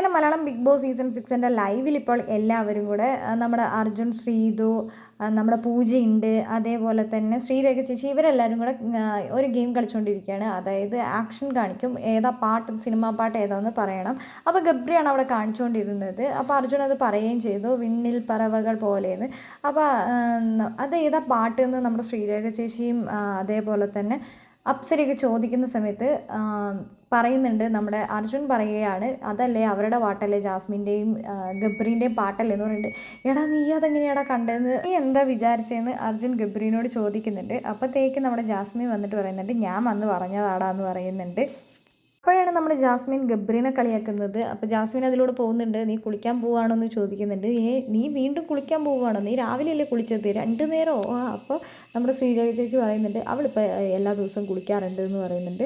അങ്ങനെ Malayalam big boss season സിക്സിന്റെ ലൈവിൽ ഇപ്പോൾ എല്ലാവരും കൂടെ നമ്മുടെ അർജുൻ ശ്രീതു നമ്മുടെ പൂജയുണ്ട് അതേപോലെ തന്നെ ശ്രീരേഖ ചേച്ചി ഇവരെല്ലാവരും കൂടെ ഒരു ഗെയിം കളിച്ചുകൊണ്ടിരിക്കുകയാണ് അതായത് ആക്ഷൻ കാണിക്കും ഏതാ പാട്ട് സിനിമാ പാട്ട് ഏതാന്ന് പറയണം. അപ്പോൾ ഗബ്രിയാണ് അവിടെ കാണിച്ചുകൊണ്ടിരുന്നത് അപ്പോൾ അർജുൻ അത് പറയുകയും ചെയ്തു വിണ്ണിൽ പറവകൾ പോലെയെന്ന്. അപ്പോൾ അത് ഏതാ പാട്ട് എന്ന് നമ്മുടെ ശ്രീരേഖ ചേച്ചിയും അതേപോലെ തന്നെ അപ്സരയൊക്കെ ചോദിക്കുന്ന സമയത്ത് പറയുന്നുണ്ട് നമ്മുടെ അർജുൻ പറയുകയാണ് അതല്ലേ അവരുടെ പാട്ടല്ലേ ജാസ്മിന്റെയും ഗബ്രീന്റെയും പാട്ടല്ലേ എന്ന് പറയുന്നുണ്ട് എടാ നീ അതെങ്ങനെയാടാ കണ്ടതെന്ന്? നീ എന്താ വിചാരിച്ചതെന്ന് അർജുൻ ഗബ്രീനോട് ചോദിക്കുന്നുണ്ട്. അപ്പോഴത്തേക്ക് നമ്മുടെ ജാസ്മിൻ വന്നിട്ട് പറയുന്നുണ്ട് ഞാൻ വന്ന് പറഞ്ഞതാടാ എന്ന് പറയുന്നുണ്ട്. അപ്പോഴാണ് നമ്മൾ ജാസ്മിൻ ഗബ്രീനെ കളിയാക്കുന്നത്. അപ്പോൾ ജാസ്മിൻ അതിലൂടെ പോകുന്നുണ്ട്. നീ കുളിക്കാൻ പോവുകയാണോ എന്ന് ചോദിക്കുന്നുണ്ട്. ഏ നീ വീണ്ടും കുളിക്കാൻ പോവുകയാണോ നീ രാവിലെയല്ലേ കുളിച്ചത്? രണ്ട് നേരമോ ആ അപ്പോൾ നമ്മുടെ ശ്രീരേഖ ചേച്ചി പറയുന്നുണ്ട്. അവളിപ്പോൾ എല്ലാ ദിവസവും കുളിക്കാറുണ്ട് എന്ന് പറയുന്നുണ്ട്.